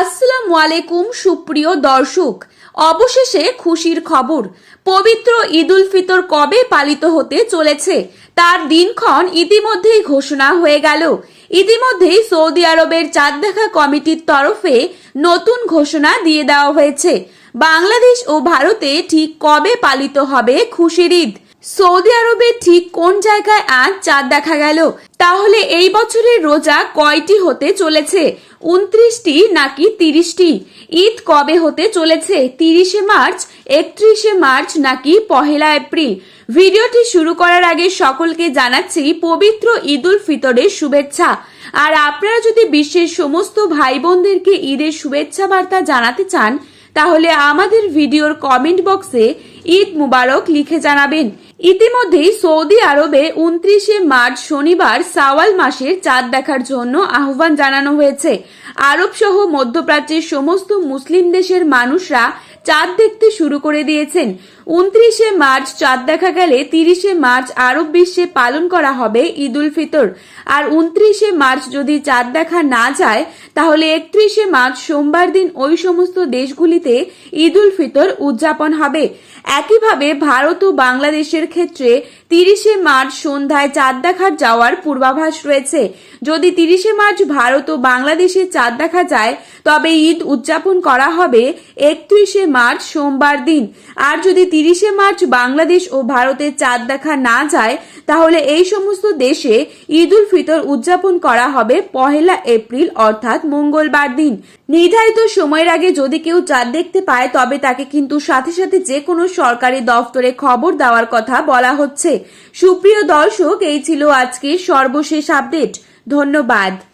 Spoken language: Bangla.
আসসালামু আলাইকুম, সুপ্রিয় দর্শক। অবশেষে খুশির খবর। পবিত্র ঈদুল ফিতর কবে পালিত হতে চলেছে, তার দিনক্ষণ ইতিমধ্যেই ঘোষণা হয়ে গেল। ইতিমধ্যেই সৌদি আরবের চাঁদ দেখা কমিটির তরফে নতুন ঘোষণা দিয়ে দেওয়া হয়েছে। বাংলাদেশ ও ভারতে ঠিক কবে পালিত হবে খুশির ঈদ? সৌদি আরবে ঠিক কোন জায়গায় আজ চাঁদ দেখা গেল? তাহলে এই বছরের রোজা কয়টি হতে চলেছে? উনত্রিশটি নাকি তিরিশটি? ঈদ কবে হতে চলেছে? তিরিশে মার্চ, একত্রিশে মার্চ নাকি পহেলা এপ্রিল? ভিডিওটি শুরু করার আগে সকলকে জানাচ্ছি পবিত্র ঈদুল ফিতরের শুভেচ্ছা। আর আপনারা যদি বিশ্বের সমস্ত ভাই বোনদেরকে ঈদের শুভেচ্ছা বার্তা জানাতে চান, তাহলে আমাদের ভিডিওর কমেন্ট বক্সে ঈদ মুবারক লিখে জানাবেন। ইতিমধ্যেই সৌদি আরবে উনত্রিশে মার্চ শনিবার সাওয়াল মাসের চাঁদ দেখার জন্য আহ্বান জানানো হয়েছে। আরব সহ মধ্যপ্রাচ্যের সমস্ত মুসলিম দেশের মানুষরা চাঁদ দেখতে শুরু করে দিয়েছেন। উনত্রিশে মার্চ চাঁদ দেখা গেলে তিরিশে মার্চ আরব বিশ্বে পালন করা হবে ঈদ উল ফিতর। আর উনত্রিশে মার্চ যদি চাঁদ দেখা না যায়, তাহলে একত্রিশে মার্চ সোমবার দিন ওই সমস্ত দেশগুলিতে ঈদ উল ফিতর উদযাপন হবে। একইভাবে ভারত ও বাংলাদেশের ক্ষেত্রে তিরিশে মার্চ সন্ধ্যায় চাঁদ দেখার যাওয়ার পূর্বাভাস রয়েছে। যদি তিরিশে মার্চ ভারত ও বাংলাদেশে চাঁদ দেখা যায় তবে ঈদ উদযাপন করা হবে একত্রিশে মার্চ সোমবার দিন। আর যদি তিরিশে মার্চ বাংলাদেশ ও ভারতে চাঁদ দেখা না যায়, তাহলে এই সমস্ত দেশে ঈদ উল ফিতর উদযাপন করা হবে পহেলা এপ্রিল, অর্থাৎ মঙ্গলবার দিন। নির্ধারিত সময়ের আগে যদি কেউ চাঁদ দেখতে পায়, তবে তাকে কিন্তু সাথে সাথে যে কোনো সরকারি দফতরে খবর দেওয়ার কথা বলা হচ্ছে। সুপ্রিয় দর্শক, এই ছিল আজকের সর্বশেষ আপডেট। ধন্যবাদ।